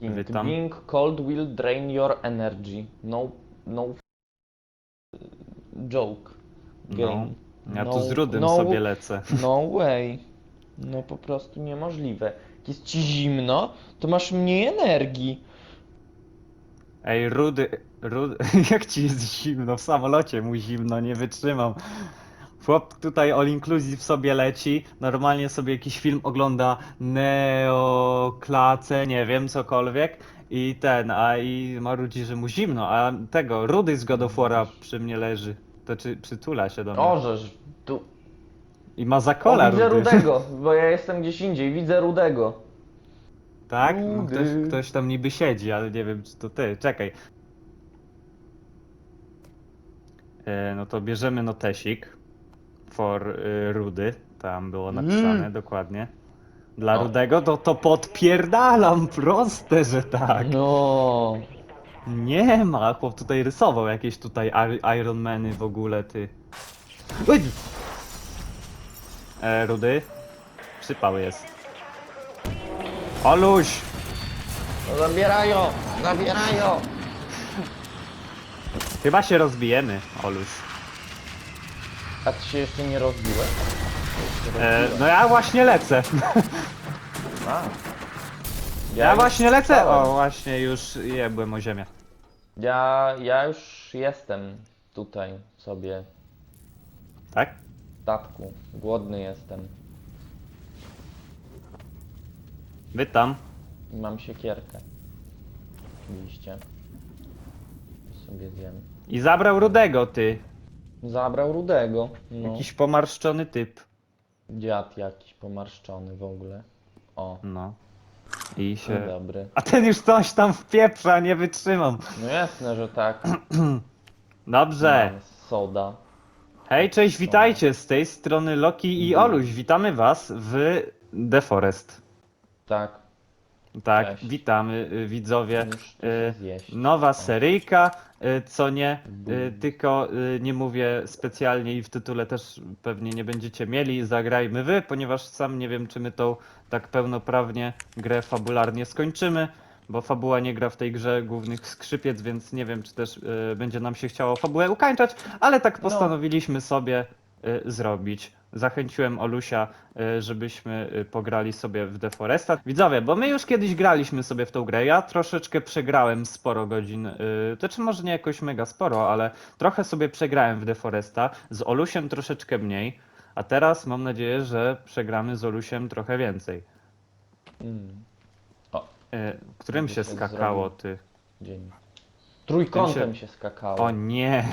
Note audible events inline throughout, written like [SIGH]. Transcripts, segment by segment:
Witam. Being cold will drain your energy. No, no joke. No. Game. Ja No- tu z Rudym no- sobie lecę. [LAUGHS] No way. No po prostu niemożliwe. Jak jest ci zimno, to masz mniej energii. Ej, Rudy, Rudy, [LAUGHS] jak ci jest zimno? W samolocie mu zimno, nie wytrzymam. Chłop tutaj all inclusive sobie leci, normalnie sobie jakiś film ogląda neoklace, nie wiem, cokolwiek. I ten, a i marudzi, że mu zimno, a tego, Rudy z God of War'a przy mnie leży. To czy przytula się do mnie. Orzesz, tu. I ma za O, widzę Rudy. Rudego, [LAUGHS] bo ja jestem gdzieś indziej, widzę Rudego. Tak? No, ktoś, ktoś tam niby siedzi, ale nie wiem czy to ty. Czekaj. E, no to bierzemy notesik for y, Rudy. Tam było napisane Mm. dokładnie. Dla O. Rudego to to podpierdalam, proste, że tak. No. Nie ma, chłop tutaj rysował jakieś tutaj Ar- Iron Many w ogóle, ty. Oj! E, Rudy? Przypał jest. Oluś! no zabierają, zabierają. Chyba się rozbijemy, Oluś. A ty się jeszcze nie rozbiłeś? E, no ja właśnie lecę. A. Ja już właśnie lecę. wstałem. O, właśnie już jebłem o ziemię. Ja, ja już jestem tutaj sobie Tak? w statku. Głodny jestem. Witam. I mam siekierkę. Oczywiście. Sobie zjem. I zabrał Rudego, ty. Zabrał Rudego. No. Jakiś pomarszczony typ. Dziad jakiś pomarszczony w ogóle. O, No. I się... dobry. A ten już coś tam wpieprza, nie wytrzymam. No jasne, że tak. [CLEARS THROAT] Dobrze. Mam Soda. Hej, cześć, witajcie z tej strony Loki i Oluś. Witamy was w The Forest. Tak. Tak, Cześć. witamy y, widzowie. Y, zjeść. Nowa seryjka, y, co nie, y, tylko y, nie mówię specjalnie i w tytule też pewnie nie będziecie mieli, zagrajmy wy, ponieważ sam nie wiem, czy my tą tak pełnoprawnie grę fabularnie skończymy, bo fabuła nie gra w tej grze głównych skrzypiec, więc nie wiem, czy też y, będzie nam się chciało fabułę ukańczać, ale tak No. postanowiliśmy sobie zrobić. Zachęciłem Olusia, y, żebyśmy y, pograli sobie w The Foresta. Widzowie, bo my już kiedyś graliśmy sobie w tą grę. Ja troszeczkę przegrałem sporo godzin. y, To czy może nie jakoś mega sporo, ale trochę sobie przegrałem w The Foresta. Z Olusiem troszeczkę mniej. A teraz mam nadzieję, że przegramy z Olusiem trochę więcej. Mm. Y, Którym się się skakało, zrobił. ty? Dzień. Trójkątem Ten się skakało. O nie,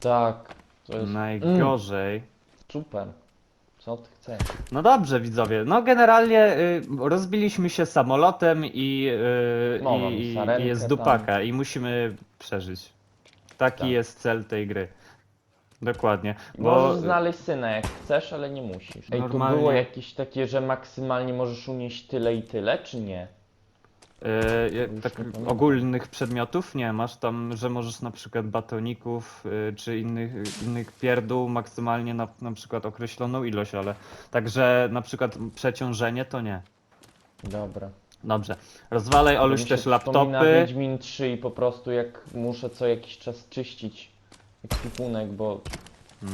Tak. To jest najgorzej. super. Co ty chcesz? No dobrze, widzowie. No generalnie y, rozbiliśmy się samolotem i, y, No, i, sarenkę i jest tam. dupaka i musimy przeżyć. Taki Tak. jest cel tej gry. Dokładnie. Bo Możesz znaleźć syna jak chcesz, ale nie musisz. Ej, Normalnie- tu było jakieś takie, że maksymalnie możesz unieść tyle i tyle, czy nie? Już tak pamiętam. ogólnych przedmiotów nie masz tam, że możesz na przykład batoników y, czy innych, innych pierdół maksymalnie na, na przykład określoną ilość, ale także na przykład przeciążenie to nie. Dobra. Dobrze. Rozwalaj Oluś Mi się też przypomina laptopy. Wiedźmin 3 i po prostu jak muszę co jakiś czas czyścić ekwipunek, bo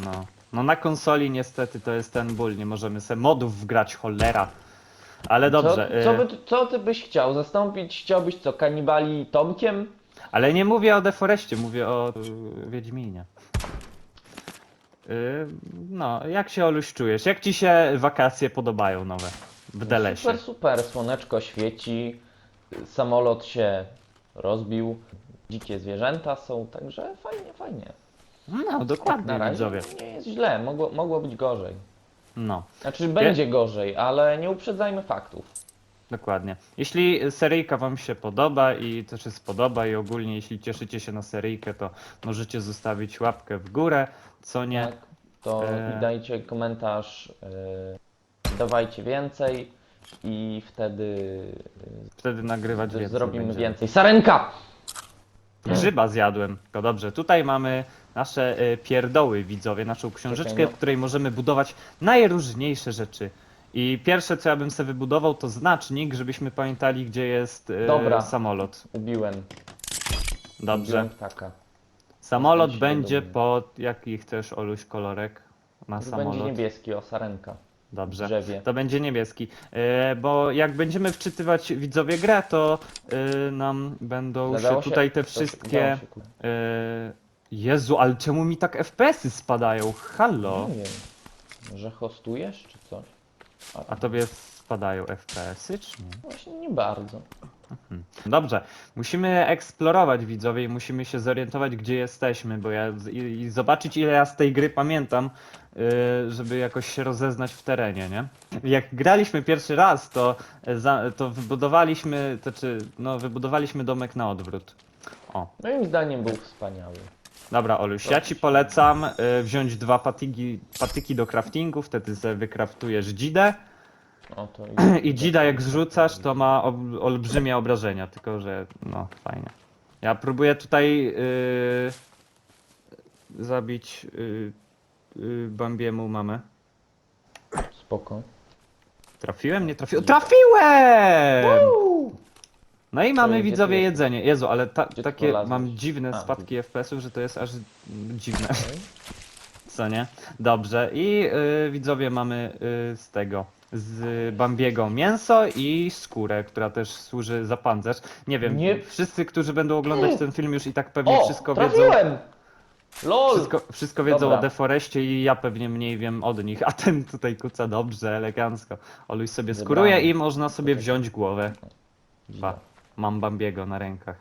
No. No na konsoli niestety to jest ten ból, nie możemy se modów wgrać, cholera. Ale dobrze, Co, co, y, by, co ty byś chciał? Zastąpić chciałbyś co, kanibali Tomkiem? ale nie mówię o Deforeście, mówię o y, Wiedźminie. Y, no, jak się Oluś czujesz? Jak ci się wakacje podobają nowe w Delesie? Super, super, słoneczko świeci, samolot się rozbił, dzikie zwierzęta są, także fajnie, fajnie. No, Na dokładnie razie widzowie. nie jest źle, mogło, mogło być gorzej. No, Znaczy będzie gorzej, ale nie uprzedzajmy faktów. dokładnie. Jeśli seryjka wam się podoba i też się spodoba i ogólnie jeśli cieszycie się na seryjkę, to możecie zostawić łapkę w górę, co nie? Tak, to E. dajcie komentarz, yy, dawajcie więcej i wtedy Wtedy nagrywać więcej zrobimy będziemy. więcej. Sarenka! Grzyba zjadłem. To dobrze. Tutaj mamy nasze e, pierdoły, widzowie, naszą książeczkę, Czekaj, no. w której możemy budować najróżniejsze rzeczy. I pierwsze, co ja bym sobie wybudował, to znacznik, żebyśmy pamiętali, gdzie jest e, Dobra. samolot. Ubiłem. Dobrze. Ubiłem ptaka. Samolot będzie pod jaki chcesz, Oluś, kolorek na To samolot? będzie niebieski, osarenka. Dobrze. drzewie. To będzie niebieski. E, bo jak będziemy wczytywać widzowie grę, to e, nam będą się tutaj te to się- wszystkie. udało się, kurde. E, Jezu, ale czemu mi tak FPS-y spadają? Halo? Nie wiem. Że hostujesz, czy coś? A tobie spadają FPS-y, czy nie? Właśnie nie bardzo. Dobrze, musimy eksplorować widzowie i musimy się zorientować, gdzie jesteśmy, bo ja i, i zobaczyć, ile ja z tej gry pamiętam, yy, żeby jakoś się rozeznać w terenie, nie? Jak graliśmy pierwszy raz, to, e, za, to wybudowaliśmy, to czy, no, wybudowaliśmy domek na odwrót. O, Moim zdaniem był wspaniały. dobra, Oluś, ja ci polecam y, wziąć dwa patyki, patyki do craftingu, wtedy sobie wykraftujesz dzidę. O, to [CLEARS THROAT] I dzida jak zrzucasz, to ma ob olbrzymie obrażenia, tylko że no fajnie. Ja próbuję tutaj yy, zabić yy, yy, Bambiemu mamę. Spoko. Trafiłem? Nie trafiłem? Trafiłem! No i mamy Gdzie widzowie jedzenie. Jezu, ale ta, Gdzie ty takie polazłeś? mam dziwne A, spadki FPS-ów, że to jest aż dziwne. Okej. [LAUGHS] Co nie? Dobrze. I y, widzowie mamy y, z tego. Z Bambiego mięso i skórę, która też służy za pancerz. Nie wiem, Nie- wszyscy, którzy będą oglądać ten film już i tak pewnie O, wszystko wiedzą. trafiłem! LOL! Wszystko, wszystko wiedzą Dobra. o Deforeście i ja pewnie mniej wiem od nich, a ten tutaj kuca dobrze, elegancko. Oluś sobie Wybrany. skuruje i można sobie wziąć głowę. Ba, mam Bambiego na rękach.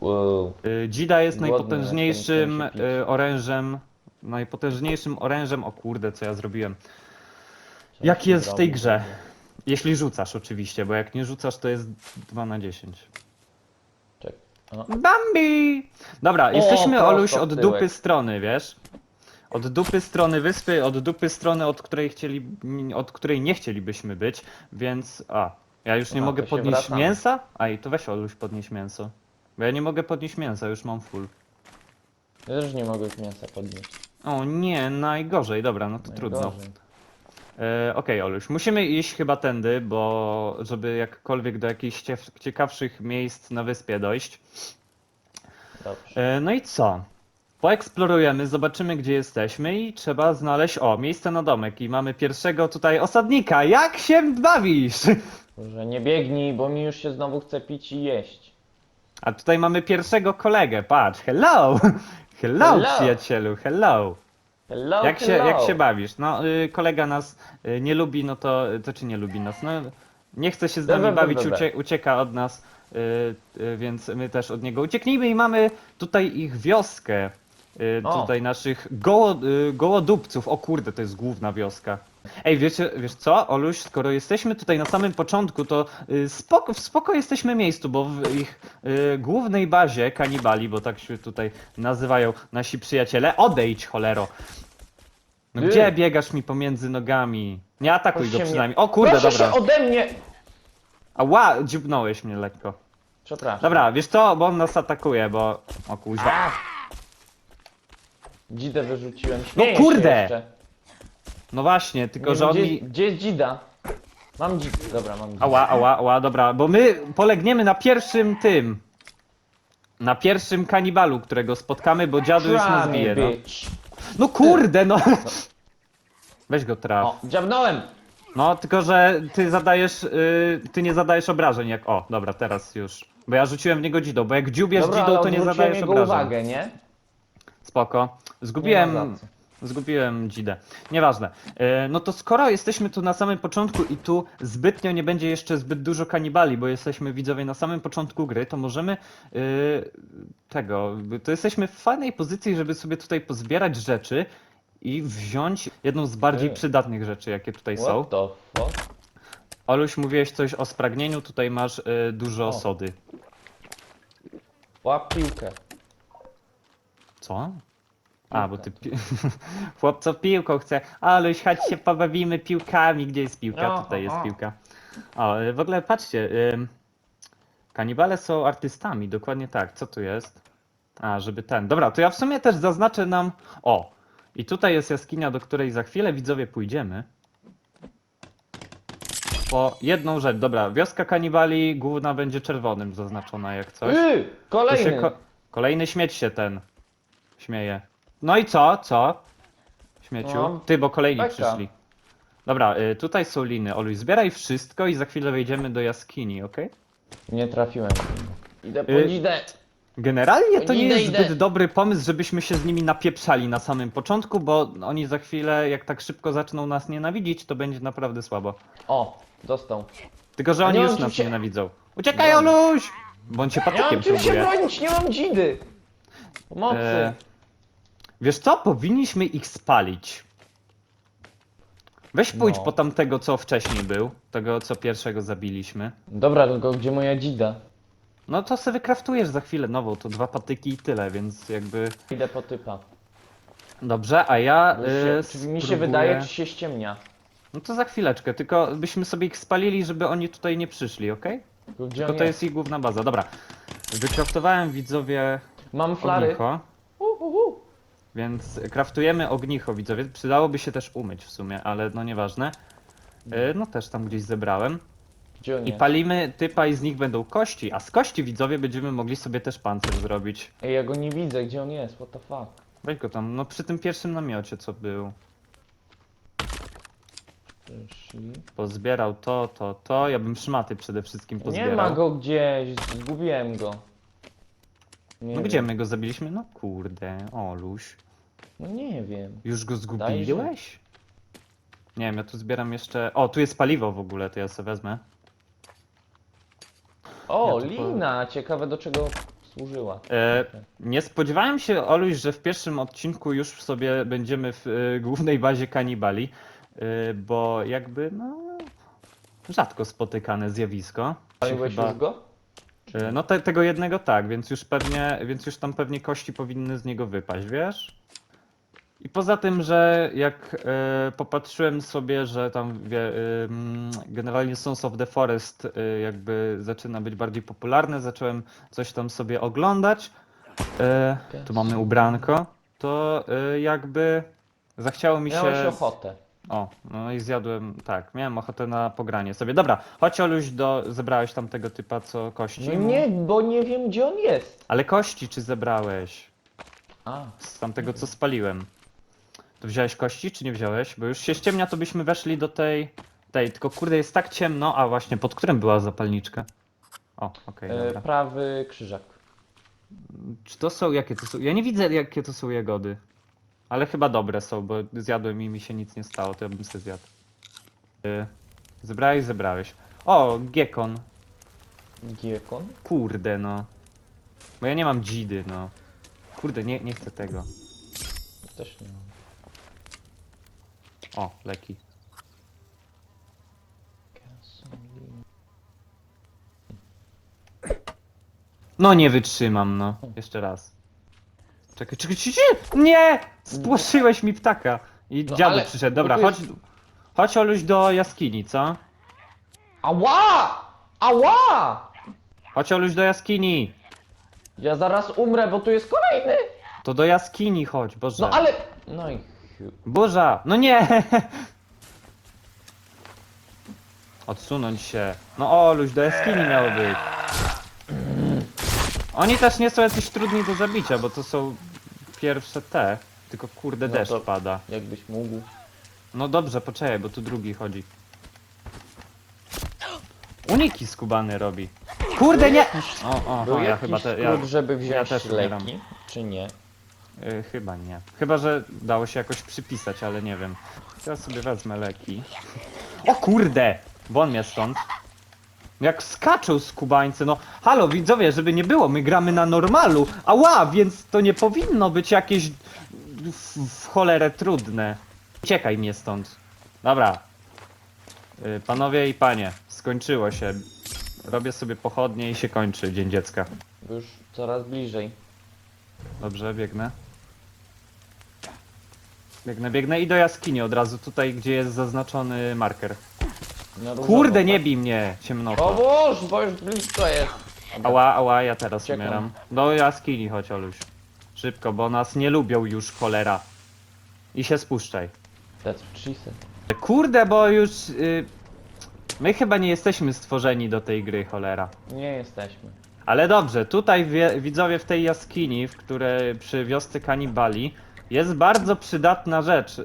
Wow. Y, Dzida jest Głodny najpotężniejszym jestem, chciałem się y, orężem. Najpotężniejszym orężem. O kurde, co ja zrobiłem. Jaki jest w tej grze? Jeśli rzucasz oczywiście, bo jak nie rzucasz to jest 2 na 10. Czek. O, Bambi! Dobra, jesteśmy prosto Oluś w od tyłek. dupy strony, wiesz? Od dupy strony wyspy, od dupy strony, od której chcieli, od której nie chcielibyśmy być, więc a, ja już nie A, mogę to się podnieść wracamy. mięsa? Aj, to weź Oluś podnieść mięso. Bo ja nie mogę podnieść mięsa, już mam full. ja też nie mogę mięsa podnieść. O nie, najgorzej, dobra, no to trudno. Najgorzej. E, Okej, Oluś, musimy iść chyba tędy, bo żeby jakkolwiek do jakichś cie- ciekawszych miejsc na wyspie dojść. Dobrze. E, no i co? Poeksplorujemy, zobaczymy gdzie jesteśmy i trzeba znaleźć, o, miejsce na domek i mamy pierwszego tutaj osadnika. Jak się bawisz? Że nie biegnij, bo mi już się znowu chce pić i jeść. A tutaj mamy pierwszego kolegę, patrz, hello! Hello, Hello. przyjacielu, hello! Hello, Jak się, hello. jak się bawisz? No, y, kolega nas y, nie lubi, no to, to czy nie lubi nas? No, nie chce się z nami Dobra, bawić, dobra. ucie, ucieka od nas, y, y, więc my też od niego ucieknijmy i mamy tutaj ich wioskę. Y, O. tutaj naszych goło, y, gołodupców. O kurde, to jest główna wioska. Ej, wiecie, wiesz co, Oluś, skoro jesteśmy tutaj na samym początku, to y, spoko, w spoko jesteśmy miejscu, bo w ich y, głównej bazie kanibali, bo tak się tutaj nazywają nasi przyjaciele, odejdź cholero. No Ty. gdzie biegasz mi pomiędzy nogami? Nie atakuj Proszę go mnie- przynajmniej. O kurde, Proszę dobra. się ode mnie! Ała, dziubnąłeś mnie lekko. Przepraszam. Dobra, wiesz co, bo on nas atakuje, bo... O kuźwa. Dzidę wyrzuciłem. Śmieję No kurde! Się jeszcze. No właśnie, tylko że on gdzie, mi... gdzie jest dzida? Mam dzidę. Dobra, mam dzidę. Ała, ała, ała, dobra, bo my polegniemy na pierwszym tym. Na pierwszym kanibalu, którego spotkamy, bo dziadu już nas bije, no. bitch. No kurde, no. Weź go traf. O, dziabnąłem! No, tylko że ty zadajesz, y, ty nie zadajesz obrażeń jak, o, dobra, teraz już. Bo ja rzuciłem w niego dzidą, bo jak dziubiesz Dobra, dzidą, ale to nie odwróciłem zadajesz jego obrażeń. uwagę, nie? Spoko. Nie ma Zgubiłem, za co. zgubiłem dzidę. Nieważne. E, No to skoro jesteśmy tu na samym początku i tu zbytnio nie będzie jeszcze zbyt dużo kanibali, bo jesteśmy widzowie na samym początku gry, to możemy e, tego, to jesteśmy w fajnej pozycji, żeby sobie tutaj pozbierać rzeczy i wziąć jedną z bardziej przydatnych rzeczy, jakie tutaj są. What the fuck? Oluś, mówiłeś coś o spragnieniu, tutaj masz e, dużo O. sody. Łap piłkę. Co? A, bo ty pi... [LAUGHS] chłopco piłką chce. Oluś, chodź się pobawimy piłkami. Gdzie jest piłka? Tutaj jest o, piłka. O, y, w ogóle patrzcie. ym, Kanibale są artystami, dokładnie tak. Co tu jest? A, żeby ten. Dobra, to ja w sumie też zaznaczę nam. O! I tutaj jest jaskinia, do której za chwilę widzowie pójdziemy. po jedną rzecz. Dobra, wioska kanibali główna będzie czerwonym zaznaczona jak coś. Yy, Tu kolejny. ko- kolejny śmieć się ten śmieje. No i co? Co? Śmieciu? No, Ty, bo kolejni przyszli. Dobra, y, tutaj są liny. Oluj, zbieraj wszystko i za chwilę wejdziemy do jaskini, okej? Nie trafiłem. Idę po Y, dzidę. Generalnie to nie Idę, jest idę. zbyt dobry pomysł, żebyśmy się z nimi napieprzali na samym początku, bo oni za chwilę, jak tak szybko zaczną nas nienawidzić, to będzie naprawdę słabo. O, dostał. Tylko, że A oni nie już mam nas się- nienawidzą. Uciekaj. Oluś! Bądź się Nie patykiem mam czym się próbuje. bronić, nie mam dzidy. Pomocy. E, Wiesz co? Powinniśmy ich spalić. Weź pójdź No. po tamtego, co wcześniej był. Tego, co pierwszego zabiliśmy. Dobra, tylko gdzie moja dzida? No to sobie wykraftujesz za chwilę nową, to dwa patyki i tyle, więc jakby... Idę po typa. Dobrze, a ja... Bo się, y, czy mi się spróbuję- wydaje, czy się ściemnia? No to za chwileczkę, tylko byśmy sobie ich spalili, żeby oni tutaj nie przyszli, okej? Tylko Gdzie Tylko on to jest? jest ich główna baza. Dobra. Wykraftowałem widzowie Mam flary. ognicho. Więc kraftujemy ognicho widzowie. Przydałoby się też umyć w sumie, ale no nieważne. Y, No też tam gdzieś zebrałem. Gdzie on I jest? palimy typa i z nich będą kości, a z kości widzowie będziemy mogli sobie też pancerz zrobić. Ej, ja go nie widzę, gdzie on jest? What the fuck? Weź go tam, no przy tym pierwszym namiocie co był. Przyszli. Pozbierał to, to, to. Ja bym szmaty przede wszystkim pozbierał. Nie ma go gdzieś, zgubiłem go. Nie No wiem. gdzie my go zabiliśmy? No kurde, Oluś. No nie wiem. Już go zgubiłeś? Nie wiem, ja tu zbieram jeszcze... O, tu jest paliwo w ogóle, to ja sobie wezmę. O, Ja tu po- lina! Ciekawe do czego służyła. E, nie spodziewałem się, Oluś, że w pierwszym odcinku już sobie będziemy w e, głównej bazie kanibali, e, bo jakby, no... Rzadko spotykane zjawisko. Paliłeś Chyba- już go? E, No te, tego jednego tak, więc już pewnie, więc już tam pewnie kości powinny z niego wypaść, wiesz? I poza tym, że jak e, popatrzyłem sobie, że tam wie, e, generalnie Sons of the Forest e, jakby zaczyna być bardziej popularne, zacząłem coś tam sobie oglądać. Tu mamy ubranko. To jakby zachciało mi się. Miałeś ochotę. O, no i zjadłem, tak, miałem ochotę na pogranie sobie. Dobra, chodź Oluś do, zebrałeś tam tego typa co kości? No nie, bo nie wiem gdzie on jest. Ale kości czy zebrałeś? A, Z tamtego co spaliłem. To wziąłeś kości czy nie wziąłeś? Bo już się ściemnia, to byśmy weszli do tej, tej, tylko kurde jest tak ciemno, a właśnie, pod którym była zapalniczka? O, okej, e, dobra. prawy krzyżak. Czy to są, jakie to są? Ja nie widzę jakie to są jagody. Ale chyba dobre są, bo zjadłem i mi się nic nie stało, to ja bym sobie zjadł. Y, zebrałeś, zebrałeś. O, gekon. Giekon? Kurde no. Bo ja nie mam dzidy, no. Kurde, nie, nie chcę tego. Też nie mam. O, leki. No nie wytrzymam, no. Jeszcze raz. Czekaj, czekaj, czekaj. Nie! Spłoszyłeś mi ptaka. I No dziadek ale- przyszedł. Dobra, chodź, chodź Oluś do jaskini, co? Ała! Ała! Chodź Oluś do jaskini. Ja zaraz umrę, bo tu jest kolejny! To do jaskini chodź, Boże. No ale... No i... Burza! No nie! [LAUGHS] Odsunąć się. No Oluś, do jaskini miało być. Oni też nie są jacyś trudni do zabicia, bo to są pierwsze te. Tylko kurde No deszcz to- pada. Jakbyś mógł. No dobrze, poczekaj, bo tu drugi chodzi. Uniki skubany robi. Kurde nie! O, o, Był o ja jakiś chyba te, ja, żeby wziąć też umieram. leki, czy nie? Y, chyba nie. Chyba, że dało się jakoś przypisać, ale nie wiem. Ja sobie wezmę leki. O kurde! Won mnie stąd. Jak skaczą skubańcy, no halo widzowie, żeby nie było, my gramy na normalu. Ała, więc to nie powinno być jakieś w, w cholerę trudne. Uciekaj mnie stąd. Dobra. Y, Panowie i panie, skończyło się. Robię sobie pochodnie i się kończy Dzień Dziecka. Już coraz bliżej. Dobrze, biegnę. Biegnę, biegnę i do jaskini od razu, tutaj gdzie jest zaznaczony marker. Na różowo, Kurde, nie tak? bij mnie, ciemnoto. Pomóż, bo już blisko jest. Ała, ała, ja teraz Uciekam. umieram. Do jaskini chodź, Oluś. Szybko, bo nas nie lubią już, cholera. I się spuszczaj. That's what she said. Kurde, bo już... Y... My chyba nie jesteśmy stworzeni do tej gry, cholera. Nie jesteśmy. Ale dobrze, tutaj wie, widzowie w tej jaskini, w której przy wiosce kanibali, jest bardzo przydatna rzecz.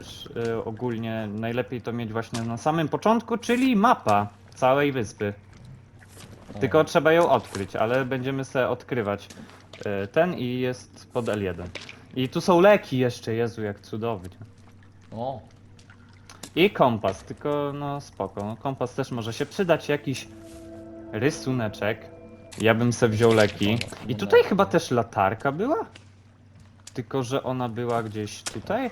Sz- yy, ogólnie najlepiej to mieć właśnie na samym początku, czyli mapa całej wyspy. Tylko trzeba ją odkryć, ale będziemy sobie odkrywać yy, ten i jest pod L1. I tu są leki jeszcze, Jezu, jak cudownie. O, I kompas, tylko no spoko. No, kompas też może się przydać, jakiś rysuneczek. Ja bym se wziął leki. I tutaj chyba też latarka była? Tylko, że ona była gdzieś tutaj?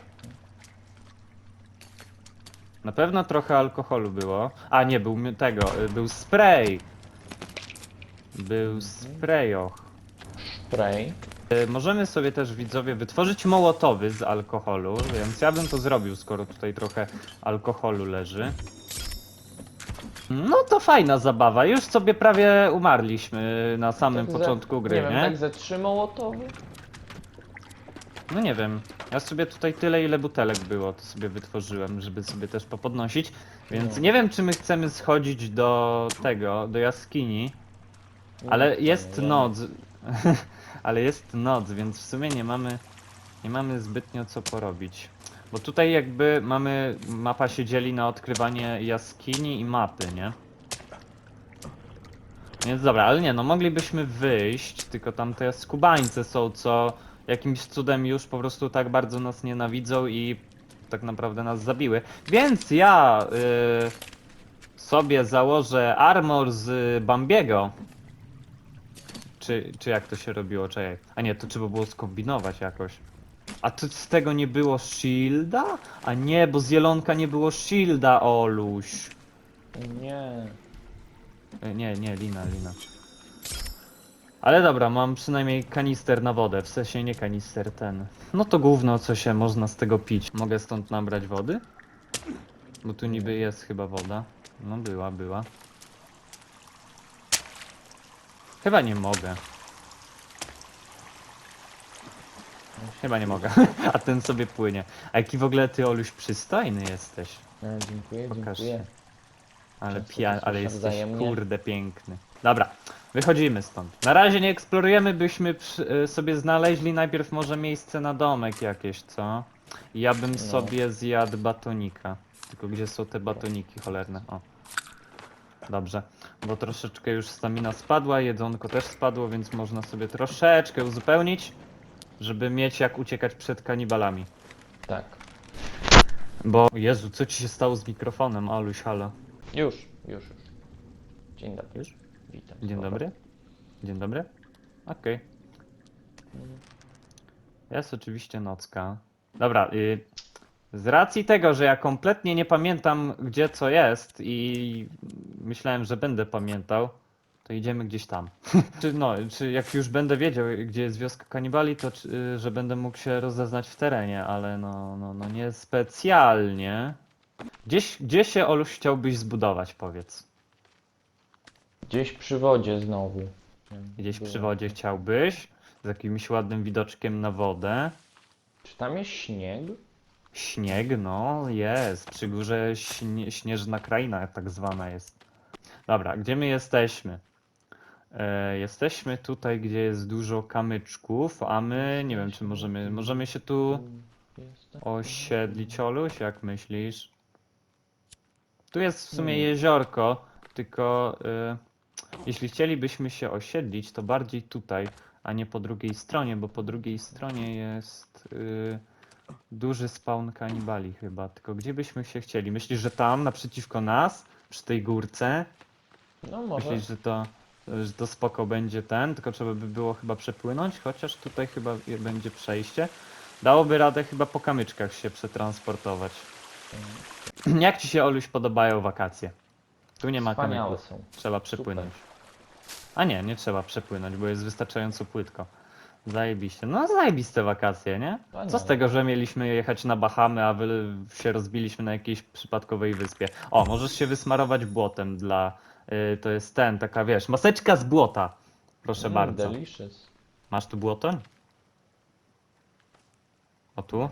Na pewno trochę alkoholu było. A nie, był mi- tego, y, był spray. Był sprayoch. spray. Y, Możemy sobie też widzowie wytworzyć mołotowy z alkoholu, więc ja bym to zrobił, skoro tutaj trochę alkoholu leży. No to fajna zabawa, już sobie prawie umarliśmy na samym Tak ze- początku gry, nie? nie? Wiem, tak ze trzy mołotowy? No nie wiem, ja sobie tutaj tyle ile butelek było, to sobie wytworzyłem, żeby sobie też popodnosić, więc No. nie wiem czy my chcemy schodzić do tego, do jaskini, ale jest noc. [LAUGHS] Ale jest noc, więc w sumie nie mamy nie mamy zbytnio co porobić. Bo tutaj jakby mamy mapa się dzieli na odkrywanie jaskini i mapy, nie? Więc dobra, ale nie, no moglibyśmy wyjść, tylko tam te skubańce są, co jakimś cudem już po prostu tak bardzo nas nienawidzą i tak naprawdę nas zabiły. Więc ja y, sobie założę armor z Bambiego. Czy, czy jak to się robiło? Czekaj. A nie, to trzeba było skombinować jakoś. A to z tego nie było shielda? A nie, bo z Jelonka nie było shielda, Oluś. Nie. E, Nie, nie, lina, lina. Ale dobra, mam przynajmniej kanister na wodę, w sensie nie kanister ten. No to gówno, co się można z tego pić. Mogę stąd nabrać wody? Bo tu niby jest chyba woda. No była, była. Chyba nie mogę. Chyba nie mogę. [LAUGHS] A ten sobie płynie. A jaki w ogóle ty, Oluś, przystojny jesteś. E, dziękuję, Pokaż. dziękuję. Ale, Często pia- ale jesteś wzajemnie. kurde piękny. Dobra, wychodzimy stąd. Na razie nie eksplorujemy, byśmy przy, y, sobie znaleźli najpierw może miejsce na domek jakieś, co? Ja bym No. sobie zjadł batonika. Tylko gdzie są te batoniki cholerne? O. Dobrze, bo troszeczkę już stamina spadła, jedzonko też spadło, więc można sobie troszeczkę uzupełnić, żeby mieć jak uciekać przed kanibalami. Tak. Bo, Jezu, co ci się stało z mikrofonem, Aluś, halo? Już, już, już. Dzień dobry. Już? Witam. Dzień Dobra. dobry. Dzień dobry. Okej. Jest oczywiście nocka. Dobra, y, z racji tego, że ja kompletnie nie pamiętam gdzie co jest i myślałem, że będę pamiętał, to idziemy gdzieś tam. [LAUGHS] czy no, czy jak już będę wiedział gdzie jest wioska kanibali, to czy, y, że będę mógł się rozeznać w terenie, ale no, no, no nie specjalnie. Gdzieś, gdzie się Oluś chciałbyś zbudować, powiedz? Gdzieś przy wodzie znowu. Gdzieś przy wodzie chciałbyś, z jakimś ładnym widoczkiem na wodę. Czy tam jest śnieg? Śnieg, no jest. Przy górze śnie, śnieżna kraina tak zwana jest. Dobra, gdzie my jesteśmy? E, jesteśmy tutaj, gdzie jest dużo kamyczków, a my nie wiem, czy możemy. Możemy się tu osiedlić, Oluś, jak myślisz? Tu jest w sumie Hmm. jeziorko, tylko y, jeśli chcielibyśmy się osiedlić, to bardziej tutaj, a nie po drugiej stronie, bo po drugiej stronie jest y, duży spawn kanibali chyba. Tylko gdzie byśmy się chcieli? Myślisz, że tam, naprzeciwko nas, przy tej górce? No może. Myślisz, że to, że to spoko będzie ten, tylko trzeba by było chyba przepłynąć, chociaż tutaj chyba je- będzie przejście. Dałoby radę chyba po kamyczkach się przetransportować. Jak ci się, Oluś, podobają wakacje? Tu nie ma Wspaniałe są. Trzeba przepłynąć. A nie, nie trzeba przepłynąć, bo jest wystarczająco płytko. Zajebiście. No zajebiste wakacje, nie? Co z Wspaniale. tego, że mieliśmy jechać na Bahamy, a wy się rozbiliśmy na jakiejś przypadkowej wyspie? O, możesz się wysmarować błotem dla... y, to jest ten, taka wiesz, maseczka z błota. Proszę Mm, bardzo. Delicious. Masz tu błoto? O tu?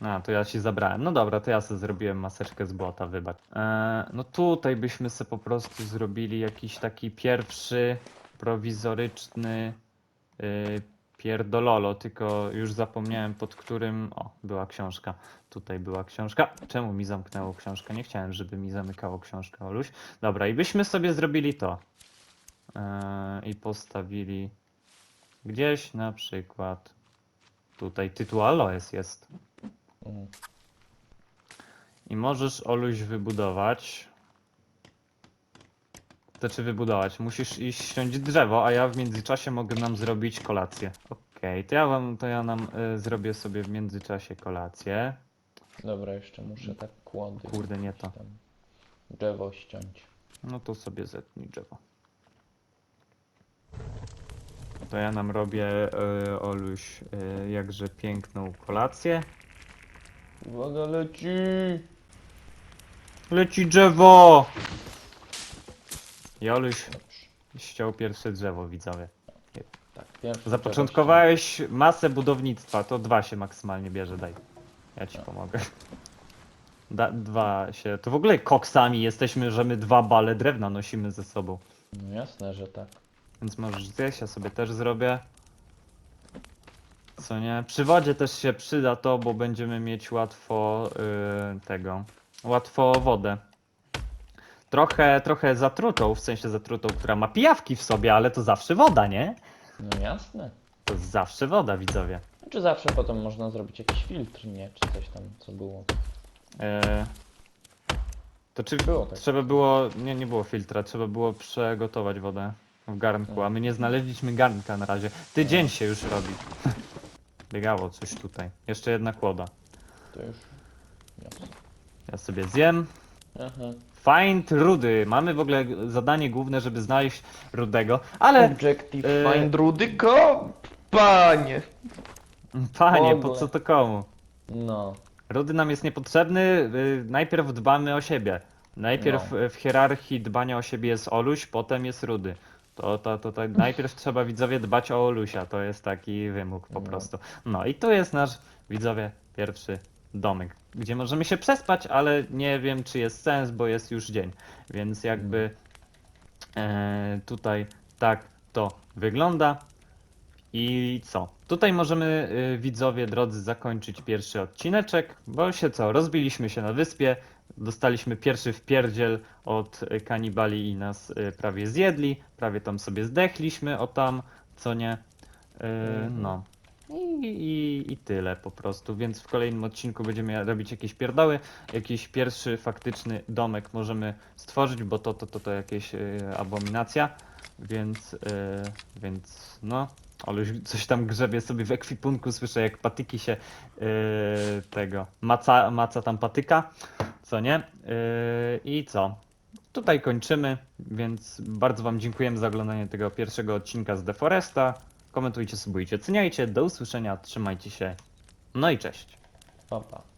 A, to ja ci zabrałem. No dobra, to ja sobie zrobiłem maseczkę z błota, wybacz. Eee, no tutaj byśmy sobie po prostu zrobili jakiś taki pierwszy prowizoryczny yy, pierdololo, tylko już zapomniałem pod którym... O, była książka. Tutaj była książka. Czemu mi zamknęło książkę? Nie chciałem, żeby mi zamykało książkę, Oluś. Dobra, i byśmy sobie zrobili to. Eee, I postawili gdzieś na przykład tutaj tytuł Aloes jest. I możesz Oluś wybudować. Znaczy wybudować. Musisz iść ściąć drzewo, a ja w międzyczasie mogę nam zrobić kolację. Okej, to ja wam, to ja nam y, zrobię sobie w międzyczasie kolację. Dobra, jeszcze muszę tak kłody. Kurde, nie to. Tam drzewo ściąć. No to sobie zetnij drzewo. To ja nam robię, y, Oluś, y, jakże piękną kolację. Uwaga, leci! Leci drzewo! I Oluś Dobrze. ściął pierwsze drzewo, widzowie. Tak, pierwszy Zapoczątkowałeś masę budownictwa, to dwa się maksymalnie bierze, daj. Ja ci No. pomogę. Da, dwa się. To w ogóle koksami jesteśmy, że my dwa bale drewna nosimy ze sobą. No jasne, że tak. Więc możesz zjeść, ja sobie też zrobię. Co nie? Przy wodzie też się przyda to, bo będziemy mieć łatwo yy, tego. Łatwo wodę. Trochę, trochę zatrutą, w sensie zatrutą, która ma pijawki w sobie, ale to zawsze woda, nie? No jasne. To jest zawsze woda, widzowie. Czy zawsze potem można zrobić jakiś filtr, nie? Czy coś tam, co było. E, to czy Było tak. trzeba było, nie, nie było filtra, trzeba było przegotować wodę w garnku, a my nie znaleźliśmy garnka na razie. Tydzień się już robi. [LAUGHS] Biegało coś tutaj. Jeszcze jedna kłoda. To już. Jasne. Ja sobie zjem. Aha. Find rudy. Mamy w ogóle zadanie główne, żeby znaleźć rudego, ale Objective e, find Rudyko? Panie! panie, w po co to komu? No. Rudy nam jest niepotrzebny, y, najpierw dbamy o siebie. Najpierw No. y, w hierarchii dbania o siebie jest Oluś, potem jest Rudy. To, to, to, to najpierw trzeba widzowie dbać o Olusia, to jest taki wymóg po No. prostu. No i tu jest nasz widzowie pierwszy domek, gdzie możemy się przespać, ale nie wiem czy jest sens, bo jest już dzień. Więc jakby e, tutaj tak to wygląda. I co? Tutaj możemy, y, widzowie drodzy, zakończyć pierwszy odcineczek, bo się co, rozbiliśmy się na wyspie, dostaliśmy pierwszy wpierdziel od kanibali i nas y, prawie zjedli, prawie tam sobie zdechliśmy o tam, co nie? Y, Mhm. No. I, i, I tyle po prostu, więc w kolejnym odcinku będziemy robić jakieś pierdoły, jakiś pierwszy faktyczny domek możemy stworzyć, bo to, to, to, to jakieś y, abominacja, więc, więc no, ale już coś tam grzebie sobie w ekwipunku, słyszę jak patyki się yy, tego, maca, maca tam patyka, co nie? Yy, I co? Tutaj kończymy, więc bardzo Wam dziękujemy za oglądanie tego pierwszego odcinka z Deforesta. Komentujcie, subujcie, ceniajcie, do usłyszenia, trzymajcie się, no i cześć. Pa, pa.